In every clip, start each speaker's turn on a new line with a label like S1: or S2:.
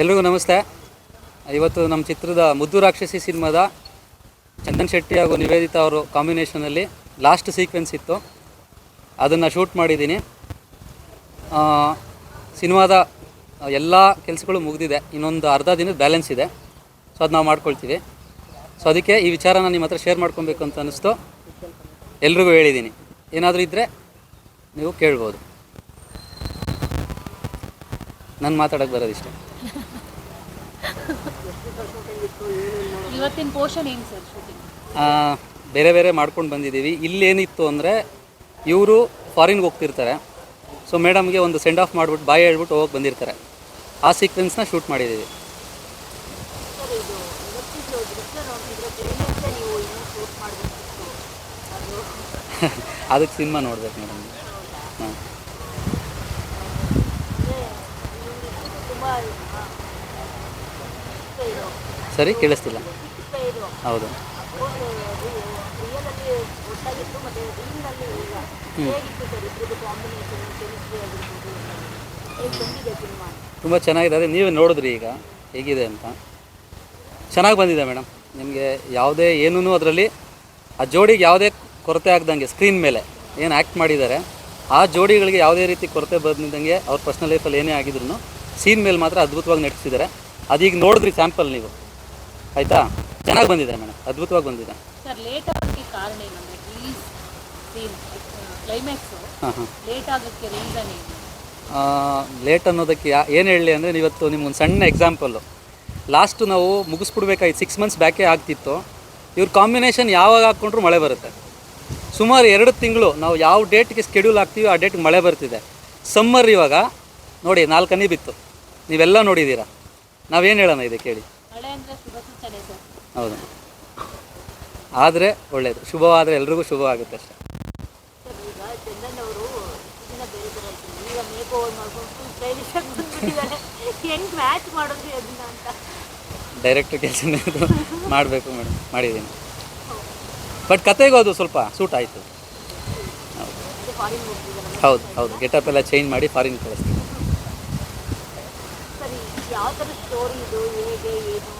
S1: ಎಲ್ರಿಗೂ ನಮಸ್ತೆ. ಇವತ್ತು ನಮ್ಮ ಚಿತ್ರದ ಮುದ್ದು ರಾಕ್ಷಸಿ ಸಿನಿಮಾದ ಚಂದನ್ ಶೆಟ್ಟಿ ಹಾಗೂ ನಿವೇದಿತಾ ಅವರು ಕಾಂಬಿನೇಷನಲ್ಲಿ ಲಾಸ್ಟ್ ಸೀಕ್ವೆನ್ಸ್ ಇತ್ತು. ಅದನ್ನು ಶೂಟ್ ಮಾಡಿದ್ದೀನಿ. ಸಿನಿಮಾದ ಎಲ್ಲ ಕೆಲಸಗಳು ಮುಗಿದಿದೆ. ಇನ್ನೊಂದು ಅರ್ಧ ದಿನದ ಬ್ಯಾಲೆನ್ಸ್ ಇದೆ. ಸೊ ಅದು ನಾವು ಮಾಡ್ಕೊಳ್ತೀವಿ. ಸೊ ಅದಕ್ಕೆ ಈ ವಿಚಾರನ ನಿಮ್ಮ ಹತ್ರ ಶೇರ್ ಮಾಡ್ಕೊಬೇಕು ಅಂತ ಅನ್ನಿಸ್ತು. ಎಲ್ರಿಗೂ ಹೇಳಿದ್ದೀನಿ. ಏನಾದರೂ ಇದ್ದರೆ ನೀವು ಕೇಳ್ಬೋದು. ನಾನು ಮಾತಾಡಕ್ಕೆ ಬರೋದಿಷ್ಟೇ
S2: ಇವತ್ತಿನ ಪೋರ್ಷನ್ ಏನು ಸರ್ ಶೂಟಿಂಗ್
S1: ಆ, ಬೇರೆ ಬೇರೆ ಮಾಡ್ಕೊಂಡು ಬಂದಿದ್ದೀವಿ. ಇಲ್ಲೇನಿತ್ತು ಅಂದರೆ ಇವರು ಫಾರಿನ್ಗೆ ಹೋಗ್ತಿರ್ತಾರೆ. ಸೊ ಮೇಡಮ್ಗೆ ಒಂದು ಸೆಂಡ್ ಆಫ್ ಮಾಡಿಬಿಟ್ಟು ಬಾಯಿ ಹೇಳ್ಬಿಟ್ಟು ಹೋಗಿ ಬಂದಿರ್ತಾರೆ. ಆ ಸೀಕ್ವೆನ್ಸ್ನ ಶೂಟ್ ಮಾಡಿದ್ದೀವಿ. ಅದಕ್ಕೆ ಸಿನಿಮಾ ನೋಡ್ಬೇಕು ಮೇಡಮ್ ಸರಿ, ಕೇಳಿಸ್ತಿಲ್ಲ. ಹೌದು. ತುಂಬ ಚೆನ್ನಾಗಿದೆ. ಅದೇ ನೀವೇ ನೋಡಿದ್ರಿ ಈಗ ಹೇಗಿದೆ ಅಂತ. ಚೆನ್ನಾಗಿ ಬಂದಿದೆ ಮೇಡಮ್ ನಿಮಗೆ ಯಾವುದೇ ಏನೂ ಅದರಲ್ಲಿ ಆ ಜೋಡಿಗೆ ಯಾವುದೇ ಕೊರತೆ ಆಗ್ದಂಗೆ ಸ್ಕ್ರೀನ್ ಮೇಲೆ ಏನು ಆ್ಯಕ್ಟ್ ಮಾಡಿದ್ದಾರೆ, ಆ ಜೋಡಿಗಳಿಗೆ ಯಾವುದೇ ರೀತಿ ಕೊರತೆ ಬಂದಿದ್ದಂಗೆ ಅವ್ರ ಪರ್ಸ್ನಲ್ ಲೈಫಲ್ಲಿ ಏನೇ ಆಗಿದ್ರು ಸೀನ್ ಮೇಲೆ ಮಾತ್ರ ಅದ್ಭುತವಾಗಿ ನಟಿಸಿದ್ದಾರೆ. ಅದೀಗ ನೋಡಿದ್ರಿ ಸ್ಯಾಂಪಲ್ ನೀವು. ಆಯಿತಾ? ಚೆನ್ನಾಗಿ ಬಂದಿದೆ ಮೇಡಮ್ ಅದ್ಭುತವಾಗಿ ಬಂದಿದೆ.
S2: ಸರ್ ಲೇಟ್ ಆಗೋಕ್ಕೆ ಕಾರಣ ಏನಂದ್ರೆ ರಿಲೀಸ್ ಸೀನ್ ಕ್ಲೈಮ್ಯಾಕ್ಸು
S1: ಹಾಂ ಹಾಂ.
S2: ಲೇಟ್ ಆಗೋಕ್ಕೆ ರೀಸನ್ ಏನು
S1: ಲೇಟ್ ಅನ್ನೋದಕ್ಕೆ ಏನು ಹೇಳಲಿ ಅಂದರೆ ಇವತ್ತು ನಿಮ್ಗೊಂದು ಸಣ್ಣ ಎಕ್ಸಾಂಪಲ್ಲು ಲಾಸ್ಟು ನಾವು ಮುಗಿಸ್ಬಿಡ್ಬೇಕಾಯ್ತು ಸಿಕ್ಸ್ ಮಂತ್ಸ್ ಬ್ಯಾಕೇ ಆಗ್ತಿತ್ತು. ಇವ್ರ ಕಾಂಬಿನೇಷನ್ ಯಾವಾಗ ಹಾಕ್ಕೊಂಡ್ರು ಮಳೆ ಬರುತ್ತೆ. ಸುಮಾರು ಎರಡು ತಿಂಗಳು ನಾವು ಯಾವ ಡೇಟ್ಗೆ ಸ್ಕೆಡ್ಯೂಲ್ ಹಾಕ್ತೀವಿ ಆ ಡೇಟ್ಗೆ ಮಳೆ ಬರ್ತಿದೆ. ಸಮ್ಮರ್ ಇವಾಗ ನೋಡಿ ನಾಲ್ಕನೇ ಬಿತ್ತು. ನೀವೆಲ್ಲ ನೋಡಿದ್ದೀರಾ. ನಾವೇನು ಹೇಳೋಣ ಇದೆ ಕೇಳಿ
S2: ಸರ್.
S1: ಹೌದು. ಆದರೆ ಒಳ್ಳೆಯದು ಶುಭವಾದರೆ ಎಲ್ರಿಗೂ ಶುಭ ಆಗುತ್ತೆ ಅಷ್ಟೇ.
S3: ಈಗ ಚಂದನ್ ಅವರು ಇದನ್ನ ಬೇರೆ ಥರ ಇರ್ತಾರೆ ಈಗ ಮೇಕ್ ಓವರ್ ಮಾಡ್ಕೊಂಡು ಫುಲ್ ಸ್ಟೈಲಿಶ್ ಆಗಿ ಬಂದ್ಬಿಟ್ಟಿದ್ದಾರೆ ಹೆಂಗ್ ಮ್ಯಾಚ್ ಮಾಡೋದು ಅದನ್ನ ಅಂತ.
S1: ಡೈರೆಕ್ಟ್ರ್ ಕೆಲಸ ಮಾಡಬೇಕು ಮೇಡಮ್. ಮಾಡಿದ್ದೀನಿ. ಬಟ್ ಕತೆಗೂ ಅದು ಸ್ವಲ್ಪ ಸೂಟ್ ಆಯಿತು. ಹೌದು ಹೌದು. ಗೆಟಪ್ ಎಲ್ಲ ಚೇಂಜ್ ಮಾಡಿ ಫಾರಿನ್
S3: ಕಳಿಸ್ತೀನಿ. ಯಾವ ಥರ ಸ್ಟೋರಿ ಇದು ಹೇಗೆ ಏನು?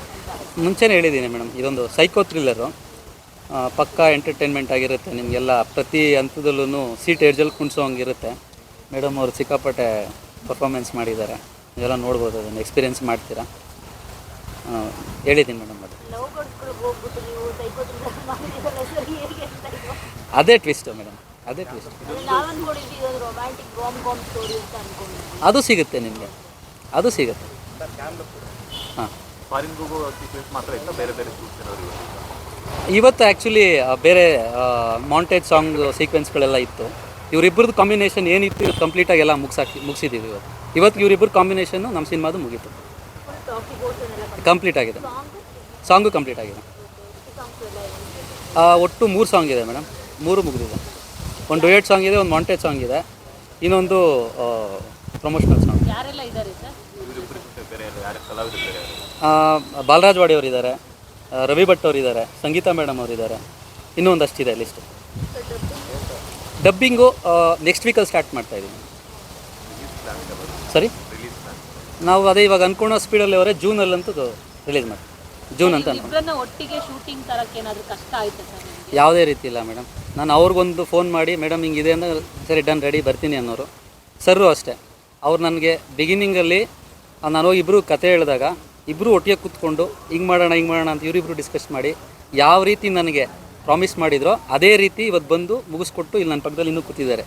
S1: ಮುಂಚೆನೇ ಹೇಳಿದ್ದೀನಿ ಮೇಡಮ್, ಇದೊಂದು ಸೈಕೋ ಥ್ರಿಲ್ಲರು ಪಕ್ಕಾ ಎಂಟರ್ಟೈನ್ಮೆಂಟ್ ಆಗಿರುತ್ತೆ, ನಿಮಗೆಲ್ಲ ಪ್ರತಿ ಹಂತದಲ್ಲೂ ಸೀಟ್ ಎಡ್ಜಲ್ಲಿ ಕುಣಿಸೋ ಹಂಗಿರುತ್ತೆ ಮೇಡಮ್ ಅವರು ಸಿಕ್ಕಾಪಟ್ಟೆ ಪರ್ಫಾರ್ಮೆನ್ಸ್ ಮಾಡಿದ್ದಾರೆ. ಇದೆಲ್ಲ ನೋಡ್ಬೋದು, ಅದನ್ನು ಎಕ್ಸ್ಪೀರಿಯೆನ್ಸ್ ಮಾಡ್ತೀರಾ? ಹೇಳಿದ್ದೀನಿ ಮೇಡಮ್ ಅದು. ಅದೇ ಟ್ವಿಸ್ಟು ಮೇಡಮ್, ಅದೇ ಟ್ವಿಸ್ಟ್
S3: ಅದು
S1: ಸಿಗುತ್ತೆ ನಿಮಗೆ, ಅದು ಸಿಗುತ್ತೆ. ಹಾಂ.
S4: ಫಾರಿನ್ ಹೋಗೋ ಸೀಕ್ವೆನ್ಸ್ ಮಾತ್ರ ಇತ್ತ ಬೇರೆ ಬೇರೆ ಶೂಟ್ಸ್ ಏನಾದ್ರು ಇರುತ್ತೆ
S1: ಇವತ್ತು ಆ್ಯಕ್ಚುಲಿ ಬೇರೆ ಮಾಂಟೇಜ್ ಸಾಂಗ್ ಸೀಕ್ವೆನ್ಸ್ಗಳೆಲ್ಲ ಇತ್ತು. ಇವರಿಬ್ಬರದ್ದು ಕಾಂಬಿನೇಷನ್ ಏನಿತ್ತು ಇವತ್ತು ಕಂಪ್ಲೀಟಾಗಿ ಎಲ್ಲ ಮುಗಿಸಾಕಿ ಮುಗಿಸಿದ್ದೀವಿ ಇವತ್ತು. ಇವತ್ತು ಇವರಿಬ್ಬರು ಕಾಂಬಿನೇಷನ್ನು ನಮ್ಮ ಸಿನಿಮಾದು ಮುಗೀತು. ಕಂಪ್ಲೀಟ್ ಆಗಿದೆ.
S3: ಸಾಂಗ್
S1: ಕಂಪ್ಲೀಟ್ ಆಗಿದೆ. ಒಟ್ಟು ಮೂರು ಸಾಂಗ್ ಇದೆ ಮೇಡಮ್ ಮೂರು ಮುಗಿದಿದೆ. ಒಂದು ಡೊಯೇಟ್ ಸಾಂಗ್ ಇದೆ ಒಂದು ಮಾಂಟೇಜ್ ಸಾಂಗ್ ಇದೆ. ಇನ್ನೊಂದು ಪ್ರಮೋಷನಲ್ ಸಾಂಗ್ ಬಾಲರಾಜ್ ವಾಡಿ ಅವರಿದ್ದಾರೆ. ರವಿ ಭಟ್ ಅವರಿದ್ದಾರೆ. ಸಂಗೀತಾ ಮೇಡಮ್ ಅವರಿದ್ದಾರೆ. ಇನ್ನೂ ಒಂದಷ್ಟಿದೆ ಲಿಸ್ಟ್ ಡಬ್ಬಿಂಗು ನೆಕ್ಸ್ಟ್ ವೀಕಲ್ಲಿ ಸ್ಟಾರ್ಟ್ ಮಾಡ್ತಾ ಇದ್ದೀನಿ. ಸರಿ ನಾವು ಅದೇ ಇವಾಗ ಅನ್ಕೊಂಡೋ ಸ್ಪೀಡಲ್ಲಿ ಅವರೇ ಜೂನಲ್ಲಂತೂ ರಿಲೀಸ್ ಮಾಡಿ ಜೂನ್ ಅಂತ ಅನ್ಕೊಂಡು
S2: ಒಟ್ಟಿಗೆ ಶೂಟಿಂಗ್ ತರಕ್ಕೆ ಏನಾದರೂ ಕಷ್ಟ ಆಯ್ತಾ ಸರ್
S1: ಯಾವುದೇ ರೀತಿ ಇಲ್ಲ ಮೇಡಮ್ ನಾನು ಅವ್ರಿಗೊಂದು ಫೋನ್ ಮಾಡಿ ಮೇಡಮ್ ಹಿಂಗಿದೆ ಅಂದರೆ ಸರಿ ಡನ್ ರೆಡಿ ಬರ್ತೀನಿ ಅನ್ನೋರು. ಸರ್ರು ಅಷ್ಟೇ. ಅವ್ರು ನನಗೆ ಬಿಗಿನಿಂಗಲ್ಲಿ ನಾನು ಹೋಗಿ ಇಬ್ಬರು ಕತೆ ಹೇಳಿದಾಗ ಇಬ್ಬರು ಒಟ್ಟಿಗೆ ಕೂತ್ಕೊಂಡು ಹಿಂಗೆ ಮಾಡೋಣ ಹಿಂಗೆ ಮಾಡೋಣ ಅಂತ ಇವರಿಬ್ಬರು ಡಿಸ್ಕಸ್ ಮಾಡಿ ಯಾವ ರೀತಿ ನನಗೆ ಪ್ರಾಮಿಸ್ ಮಾಡಿದ್ರೋ ಅದೇ ರೀತಿ ಇವತ್ತು ಬಂದು ಮುಗಿಸ್ಕೊಟ್ಟು ಇಲ್ಲಿ ನನ್ನ ಪಕ್ಕದಲ್ಲಿ ಇನ್ನೂ ಕೂತಿದ್ದಾರೆ.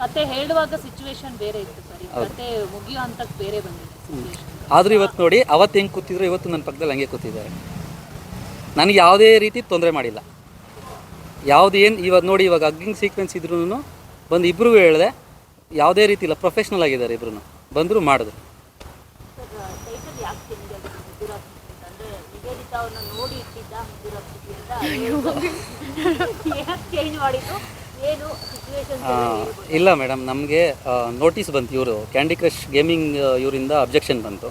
S2: ಕತೆ ಹೇಳುವಾಗ ಸಿಚುವೇಶನ್ ಬೇರೆ ಇತ್ತು ಸರ್. ಕತೆ ಮುಗಿಯೋ ಹಂತಕ್ಕೆ ಬೇರೆ ಬಂದಿದೆ
S1: ಆದರೂ ಇವತ್ತು ನೋಡಿ ಅವತ್ತು ಹೆಂಗೆ ಕೂತಿದ್ರು ಇವತ್ತು ನನ್ನ ಪಕ್ಕದಲ್ಲಿ ಹಂಗೆ ಕೂತಿದ್ದಾರೆ. ನನಗೆ ಯಾವುದೇ ರೀತಿ ತೊಂದರೆ ಮಾಡಿಲ್ಲ. ಯಾವುದು ಏನು ಇವಾಗ ನೋಡಿ ಇವಾಗ ಅಗ್ಗಿಂಗ್ ಸೀಕ್ವೆನ್ಸ್ ಇದ್ರೂ ಬಂದು ಇಬ್ಬರು ಹೇಳಿದೆ ಯಾವುದೇ ರೀತಿ ಇಲ್ಲ ಪ್ರೊಫೆಷ್ನಲ್ ಆಗಿದ್ದಾರೆ ಇಬ್ರು ಬಂದರು ಮಾಡಿದ್ರು
S3: ಸರ್ ಟೈಟಲ್ ಯಾಕೆ ಚೇಂಜ್ ಆಗಿದೆ ಮುದ್ದುರಾಗ್ತಿದೆ ಅಂತ ಅಂದರೆ ನೋಡಿ ಇಟ್ಟಿದ್ದ ಚೇಂಜ್ ಮಾಡಿದ್ದು? ಏನು
S1: ಇಲ್ಲ ಮೇಡಮ್ ನಮಗೆ ನೋಟಿಸ್ ಬಂತು ಇವರು. ಕ್ಯಾಂಡಿ ಕ್ರಶ್ ಗೇಮಿಂಗ್ ಇವರಿಂದ ಅಬ್ಜೆಕ್ಷನ್ ಬಂತು.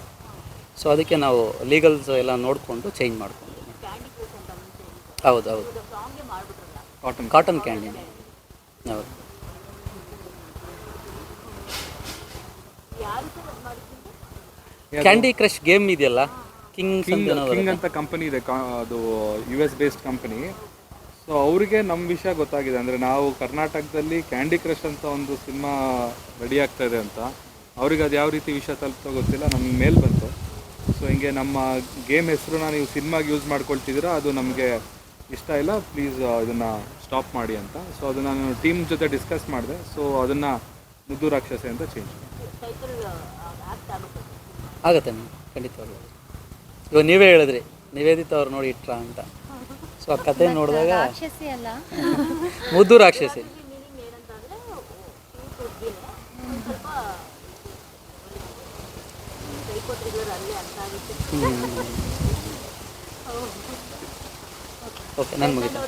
S1: ಸೊ ಅದಕ್ಕೆ ನಾವು ಲೀಗಲ್ಸ್ ಎಲ್ಲ ನೋಡಿಕೊಂಡು ಚೇಂಜ್ ಮಾಡಿಕೊಂಡು. ಹೌದು ಹೌದು. ಕಾಟನ್ ಕಾಟನ್ ಕ್ಯಾಂಡಿ ಹೌದು. ಕ್ಯಾಂಡಿ ಕ್ರಶ್ ಗೇಮ್ ಇದೆಯಲ್ಲ?
S5: ಕಿಂಗ್
S1: ಅಂತ
S5: ಕಿಂಗ್ ಅಂತ ಕಂಪನಿ ಇದೆ ಕಾ- ಅದು U S based company so ಅವರಿಗೆ ನಮ್ಮ ವಿಷಯ ಗೊತ್ತಾಗಿದೆ. ಅಂದರೆ ನಾವು ಕರ್ನಾಟಕದಲ್ಲಿ ಕ್ಯಾಂಡಿ ಕ್ರಶ್ ಅಂತ ಒಂದು ಸಿನಿಮಾ ರೆಡಿ ಆಗ್ತಾ ಇದೆ ಅಂತ. ಅವ್ರಿಗೆ ಅದು ಯಾವ ರೀತಿ ವಿಷಯ ತಲುಪ್ತೋ ಗೊತ್ತಿಲ್ಲ. ನಮ್ಮ ಮೇಲ್ ಬಂತು. ಸೊ ಹಿಂಗೆ ನಮ್ಮ ಗೇಮ್ ಹೆಸರನ್ನ ನೀವು ಸಿನಿಮಾಗೆ ಯೂಸ್ ಮಾಡ್ಕೊಳ್ತಿದ್ದೀರಾ ಅದು ನಮಗೆ ಇಷ್ಟ ಇಲ್ಲ. ಪ್ಲೀಸ್ ಇದನ್ನು ಸ್ಟಾಪ್ ಮಾಡಿ ಅಂತ. ಸೊ ಅದನ್ನು ನಾನು ಟೀಮ್ ಜೊತೆ ಡಿಸ್ಕಸ್ ಮಾಡಿದೆ. ಸೊ ಅದನ್ನು ಮುದ್ದು ರಾಕ್ಷಸೆ ಅಂತ ಚೇಂಜ್
S3: ಆಗುತ್ತೆ
S1: ಖಂಡಿತವಾಗ್ಲೂ. ಇವಾಗ ನೀವೇ ಹೇಳಿದ್ರಿ ನಿವೇದಿತ ಅವ್ರು ನೋಡಿ ಇಟ್ರ ಅಂತ. ಸೊ ಆ ಕತೆ ನೋಡಿದಾಗ
S6: ರಾಕ್ಷಸಿ ಅಲ್ಲ.
S1: ಮುದ್ದು ರಾಕ್ಷಸಿ. ಓಕೆ ನಾನು ಮುಗಿತು.